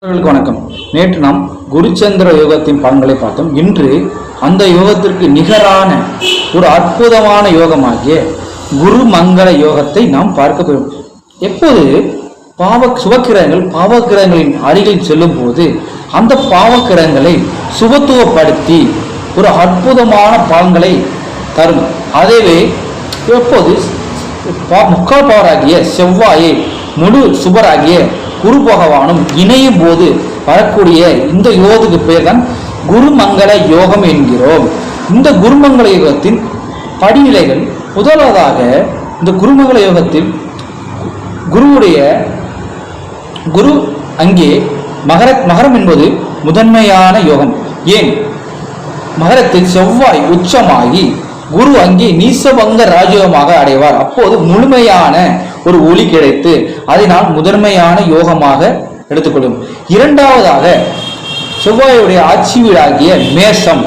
வணக்கம். நேற்று நாம் குருச்சந்திர யோகத்தின் பலன்களை பார்த்தோம். இன்று அந்த யோகத்திற்கு நிகரான ஒரு அற்புதமான யோகமாகிய குரு மங்கள யோகத்தை நாம் பார்க்க போகிறோம். எப்போது பாவ சுபக்கிரகங்கள் பாவக்கிரகங்களின் அருகில் செல்லும் போது அந்த பாவக்கிரகங்களை சுபத்துவப்படுத்தி ஒரு அற்புதமான பலன்களை தரும். அதேவே எப்போது பா- முக்கால் பவராகிய செவ்வாயை முழு சுபராகிய குரு பகவானும் இணையும் போது வரக்கூடிய இந்த யோகத்துக்கு பெயர் தான் குருமங்கள யோகம் என்கிறோம். இந்த குருமங்கள யோகத்தின் படிநிலைகள் முதலாவதாக இந்த குருமங்கள யோகத்தில் குருவுடைய குரு அங்கே மகர மகரம் என்பது முதன்மையான யோகம். ஏன்? மகரத்தில் செவ்வாய் உச்சமாகி குரு அங்கே நீசபங்க ராஜயோகமாக அடைவார். அப்போது முழுமையான ஒரு ஒளி கிடைத்து அதை நான் முதன்மையான யோகமாக எடுத்துக்கொள்ளும் இரண்டாவதாக செவ்வாயுடைய ஆட்சி வீடாகிய மேசம்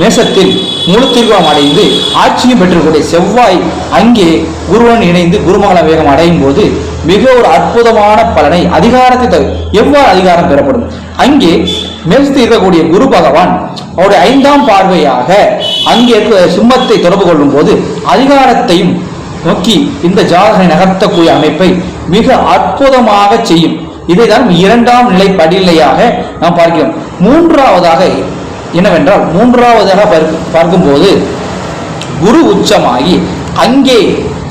மேசத்தில் முழு திருவம் அடைந்து ஆட்சியும் பெற்றக்கூடிய செவ்வாய் அங்கே குருவன் இணைந்து குருமகள வேகம் அடையும் போது மிக ஒரு அற்புதமான பலனை அதிகாரத்தை தவிர எவ்வாறு அதிகாரம் பெறப்படும்? அங்கே மேசத்தில் இருக்கக்கூடிய குரு பகவான் அவருடைய ஐந்தாம் பார்வையாக அங்கே இருக்க சிம்மத்தை தொடர்பு கொள்ளும் போது அதிகாரத்தையும் நோக்கி இந்த ஜாதகனை நகர்த்தக்கூடிய அமைப்பை மிக அற்புதமாக செய்யும். இதைதான் இரண்டாம் நிலை படிநிலையாக நாம் பார்க்கிறோம். மூன்றாவதாக என்னவென்றால் மூன்றாவதாக பார்க்கும்போது குரு உச்சமாகி அங்கே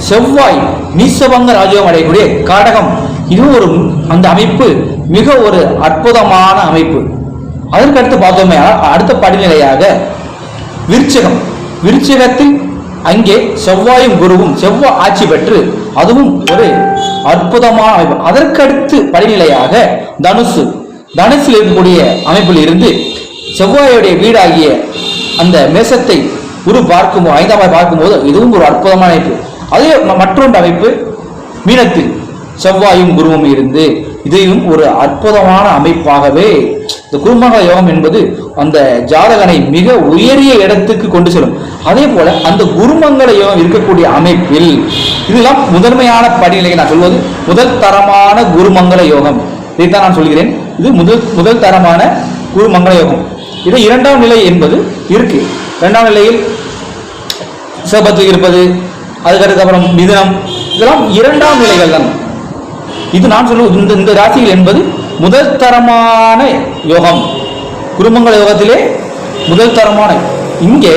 செவ்வாய் நீசவங்க ராஜயோகம் அடையக்கூடிய காடகம். இது ஒரு அந்த அமைப்பு மிக ஒரு அற்புதமான அமைப்பு. அதற்கு அடுத்து பார்த்தோமே அடுத்த படிநிலையாக விருச்சகம். விருச்சகத்தில் அங்கே செவ்வாயும் குருவும் செவ்வாய் ஆட்சி பெற்று அதுவும் ஒரு அற்புதமான அமைப்பு. படிநிலையாக தனுசு. தனுசில் இருக்கக்கூடிய அமைப்பில் இருந்து செவ்வாயுடைய வீடாகிய அந்த மேசத்தை குரு பார்க்கும் ஐந்தாம் பார்க்கும்போது இதுவும் ஒரு அற்புதமான அமைப்பு. அதே மற்றொன்று அமைப்பு மீனத்தில் செவ்வாயும் குருவும் இருந்து இதையும் ஒரு அற்புதமான அமைப்பாகவே இந்த குருமக யோகம் என்பது அந்த ஜாதகனை மிக உயரிய இடத்துக்கு கொண்டு செல்லும். அதே போல அந்த குருமங்கள யோகம் இருக்கக்கூடிய அமைப்பில் இதெல்லாம் முதன்மையான படிநிலையை நான் சொல்வது முதல் தரமான குருமங்கள யோகம். இதைத்தான் நான் சொல்கிறேன். இது முதல் முதல் தரமான குருமங்கள யோகம். இது இரண்டாம் நிலை என்பது இருக்கு. இரண்டாம் நிலையில் சிவபத்துக்கு இருப்பது அதுக்கடுத்து அப்புறம் மிதனம். இதெல்லாம் இரண்டாம் நிலைகள் தான் இது நான் சொல்லுவது இந்த இந்த ராசிகள் என்பது முதல் தரமான யோகம். குருமங்கள யோகத்திலே முதல் தரமான. இங்கே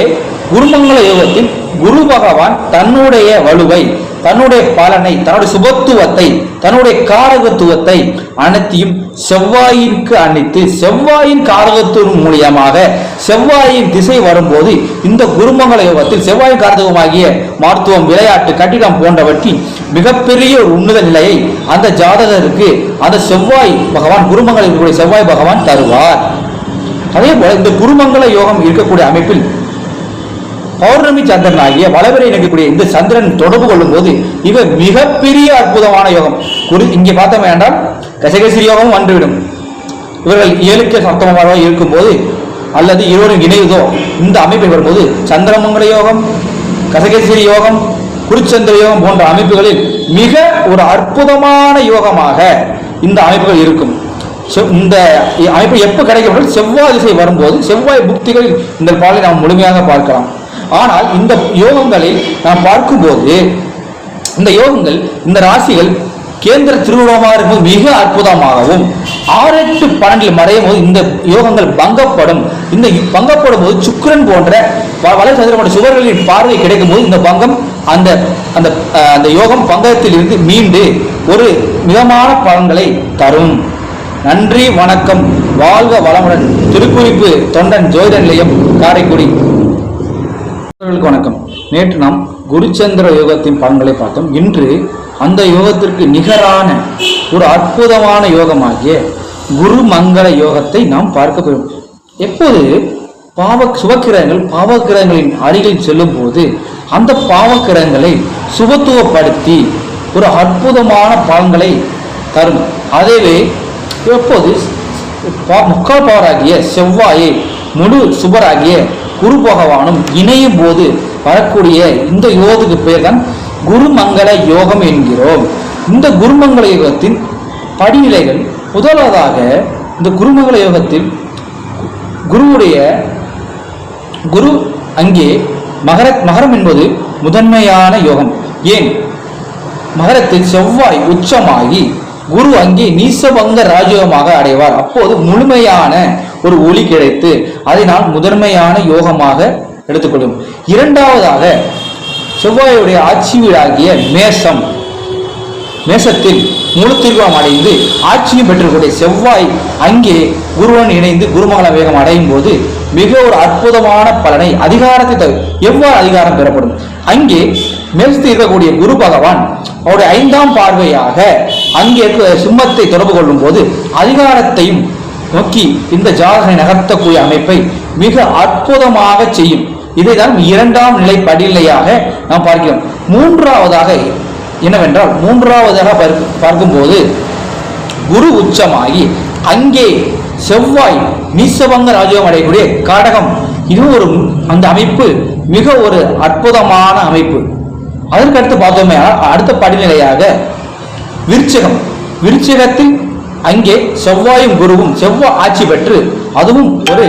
குருமங்கள யோகத்தில் குரு பகவான் தன்னுடைய வலுவை தன்னுடைய பலனை தன்னுடைய சுபத்துவத்தை தன்னுடைய காரகத்துவத்தை அனைத்தையும் செவ்வாயிற்கு அணித்து செவ்வாயின் காரகத்துவம் மூலியமாக செவ்வாயின் திசை வரும்போது இந்த குருமங்கள யோகத்தில் செவ்வாயின் காரகமாகிய மருத்துவம் விளையாட்டு கட்டிடம் போன்றவற்றின் மிகப்பெரிய ஒரு உன்னத நிலையை அந்த ஜாதகருக்கு அந்த செவ்வாய் பகவான் குருமங்கள இருக்கக்கூடிய செவ்வாய் பகவான் தருவார். அதே போல இந்த குருமங்கள யோகம் இருக்கக்கூடிய அமைப்பில் பௌர்ணமி சந்திரன் ஆகிய வளவரை இணைக்கக்கூடிய இந்த சந்திரன் தொடர்பு கொள்ளும் போது இவ மிகப்பெரிய அற்புதமான யோகம். குறி இங்கே பார்த்தோம் வேண்டாம் கசகசி யோகம் வந்துவிடும். இவர்கள் ஏழுக்கு சப்தமமாக இருக்கும்போது அல்லது இருவரும் இணையுதோ இந்த அமைப்பை வரும்போது சந்திரமங்கல யோகம் கசகேசரி யோகம் குருச்சந்திர யோகம் போன்ற அமைப்புகளில் மிக ஒரு அற்புதமான யோகமாக இந்த அமைப்புகள் இருக்கும். இந்த அமைப்பு எப்போ கிடைக்கப்படும் செவ்வாய் திசை வரும்போது செவ்வாய் புக்திகளில் இந்த பாலை நாம் முழுமையாக பார்க்கலாம். ஆனால் இந்த யோகங்களை நாம் பார்க்கும்போது இந்த யோகங்கள் இந்த ராசிகள் கேந்திர திருவிழமாக இருக்கும் மிக அற்புதமாகவும் ஆறு எட்டு பன்னெண்டில் மறையும் போது இந்த யோகங்கள் பங்கப்படும். இந்த பங்கப்படும் போது சுக்கரன் போன்ற வளர்ச்சி சுவர்களின் பார்வை கிடைக்கும் போது இந்த பங்கம் அந்த அந்த அந்த யோகம் பங்கத்தில் இருந்து மீண்டு ஒரு மிதமான பலன்களை தரும். நன்றி வணக்கம். வாழ்க வளமுடன். திருக்குறிப்பு தொண்டன் ஜோதிட நிலையம் காரைக்குடி. வணக்கம். நேற்று நாம் குருச்சந்திர யோகத்தின் பலன்களை பார்த்தோம். இன்று அந்த யோகத்திற்கு நிகரான ஒரு அற்புதமான யோகமாகிய குரு மங்கள யோகத்தை நாம் பார்க்க போகிறோம். எப்போது பாவ சுபக்கிரகங்கள் பாவக்கிரகங்களின் அருகில் செல்லும் போது அந்த பாவக்கிரகங்களை சுபத்துவப்படுத்தி ஒரு அற்புதமான பலன்களை தரும். அதேவே எப்போது பா- முக்கால் பவராகிய செவ்வாயை முழு சுபராகிய குரு பகவானும் இணையும் போது வரக்கூடிய இந்த யோகத்துக்கு பெயர் தான் குருமங்கள யோகம் என்கிறோம். இந்த குருமங்கள யோகத்தின் படிநிலைகள் முதலாவதாக இந்த குருமங்கள யோகத்தில் குருவுடைய குரு அங்கே மகர மகரம் என்பது முதன்மையான யோகம். ஏன்? மகரத்தில் செவ்வாய் உச்சமாகி குரு அங்கே நீசபங்க ராஜயோகமாக அடைவார். அப்போது முழுமையான ஒரு ஒளி கிடைத்து அதை நான் முதன்மையான யோகமாக எடுத்துக்கொள்ளும் இரண்டாவதாக செவ்வாயுடைய ஆட்சி வீடாகிய மேசம் மேசத்தில் முழு தீர்வம் அடைந்து ஆட்சியும் பெற்றக்கூடிய செவ்வாய் அங்கே குருவன் இணைந்து குருமால வேகம் அடையும் போது மிக ஒரு அற்புதமான பலனை அதிகாரத்தை எவ்வாறு அதிகாரம் பெறப்படும்? அங்கே மேசத்தில் இருக்கக்கூடிய குரு பகவான் அவருடைய ஐந்தாம் பார்வையாக அங்கே இருக்க சிம்மத்தை தொடர்பு கொள்ளும் போது அதிகாரத்தையும் நோக்கி இந்த ஜாதகனை நகர்த்தக்கூடிய அமைப்பை மிக அற்புதமாக செய்யும். இதைதான் இரண்டாம் நிலை படிநிலையாக நாம் பார்க்கிறோம். மூன்றாவதாக என்னவென்றால் மூன்றாவதாக பார்க்கும்போது குரு உச்சமாகி அங்கே செவ்வாய் நீசவங்க ராஜயோகம் அடையக்கூடிய காடகம். இதுவும் ஒரு அந்த அமைப்பு மிக ஒரு அற்புதமான அமைப்பு. அதற்கடுத்து பார்த்தோமே அடுத்த படிநிலையாக விருச்சகம். விருச்சகத்தில் அங்கே செவ்வாயும் குருவும் செவ்வாய் ஆட்சி பெற்று அதுவும் ஒரு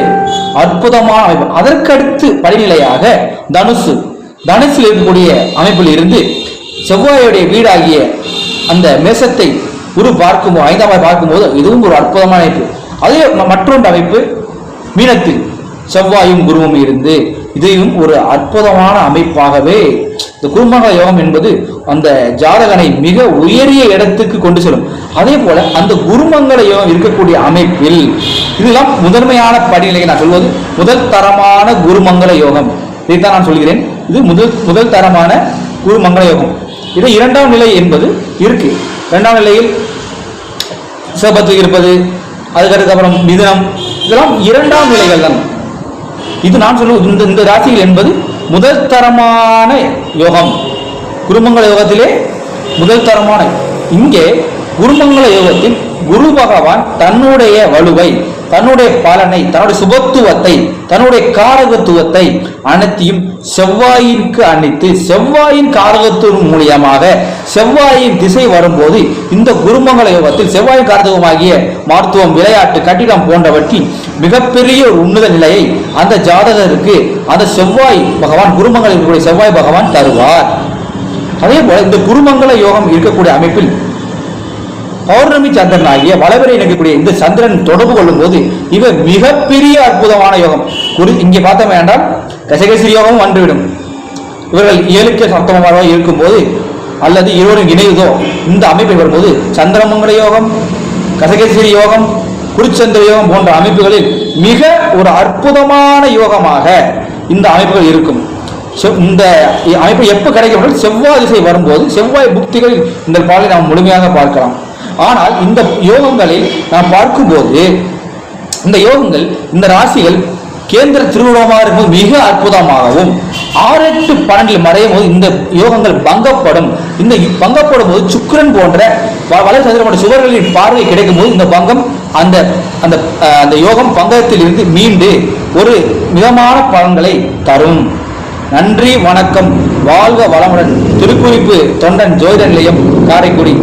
அற்புதமான அமைப்பு. அதற்கடுத்து படிநிலையாக தனுசு. தனுசில் இருக்கக்கூடிய அமைப்பில் இருந்து செவ்வாயுடைய வீடாகிய அந்த மேசத்தை குரு பார்க்கும்போது ஐந்தாம் பார்க்கும்போது இதுவும் ஒரு அற்புதமான அமைப்பு. அதே மற்றொன்று அமைப்பு மீனத்தில். செவ்வாயும் குருவும் இருந்து இதையும் ஒரு அற்புதமான அமைப்பாகவே இந்த குருமக யோகம் என்பது அந்த ஜாதகனை மிக உயரிய இடத்துக்கு கொண்டு செல்லும். அதே போல அந்த குருமங்கள யோகம் இருக்கக்கூடிய அமைப்பில் இதெல்லாம் முதன்மையான படிநிலை நான் சொல்வது. முதல் தரமான குருமங்கள யோகம். இதைத்தான் நான் சொல்கிறேன். இது முதல் முதல் தரமான குருமங்கள யோகம். இது இரண்டாம் நிலை என்பது இருக்கு. இரண்டாம் நிலையில் சிவபத்து இருப்பது அதுக்கடுத்து அப்புறம் மிதனம். இதெல்லாம் இரண்டாம் நிலைகள் தான் இது நான் சொல்லுவது இந்த இந்த ராசிகள் என்பது முதல் தரமான யோகம். குருமங்கள யோகத்திலே முதல் தரமான இங்கே குருமங்கள யோகத்தில் குரு பகவான் தன்னுடைய வலுவை தன்னுடைய பலனை தன்னுடைய சுபத்துவத்தை தன்னுடைய காரகத்துவத்தை அனைத்தையும் செவ்வாயிற்கு அணித்து செவ்வாயின் காரகத்துவம் மூலியமாக செவ்வாயின் திசை வரும்போது இந்த குருமங்கள யோகத்தில் செவ்வாயின் காரகமாகிய மருத்துவம் விளையாட்டு கட்டிடம் போன்றவற்றில் மிகப்பெரிய ஒரு உன்னத நிலையை அந்த ஜாதகருக்கு அந்த செவ்வாய் பகவான் குருமங்கள இருக்கக்கூடிய செவ்வாய் பகவான் தருவார். அதே போல இந்த குருமங்கள யோகம் இருக்கக்கூடிய அமைப்பில் பௌர்ணமி சந்திரன் ஆகிய வளவரை இணைக்கக்கூடிய இந்த சந்திரன் தொடர்பு கொள்ளும் போது இவ மிகப்பெரிய அற்புதமான யோகம். குறி இங்கே பார்த்தோம் வேண்டாம். கசகசி யோகம் வந்துவிடும். இவர்கள் ஏழுக்கு சப்தமமாக இருக்கும்போது அல்லது இருவரும் இணையுதோ இந்த அமைப்பை வரும்போது சந்திரமங்கல யோகம் கசகேசரி யோகம் குருச்சந்திர யோகம் போன்ற அமைப்புகளில் மிக ஒரு அற்புதமான யோகமாக இந்த அமைப்புகள் இருக்கும். செவ்- இந்த அமைப்பு எப்போ கிடைக்கப்படும்? செவ்வாய் திசை வரும்போது செவ்வாய் புக்திகளில் இந்த பாலை நாம் முழுமையாக பார்க்கலாம். ஆனால் இந்த யோகங்களை நாம் பார்க்கும்போது இந்த யோகங்கள் இந்த ராசிகள் கேந்திர திருவிழமாக இருக்கும் மிக அற்புதமாகவும் ஆறு எட்டு பன்னெண்டில் மறையும் போது இந்த யோகங்கள் பங்கப்படும். இந்த பங்கப்படும் போது சுக்கரன் போன்ற வ- வளர் சுவர்களின் பார்வை கிடைக்கும் போது இந்த பங்கம் அந்த அந்த அந்த யோகம் பங்கத்தில் இருந்து மீண்டு ஒரு மிதமான பலன்களை தரும். நன்றி வணக்கம். வாழ்க வளமுடன். திருக்குறிப்பு தொண்டன் ஜோதிட நிலையம் காரைக்குடி.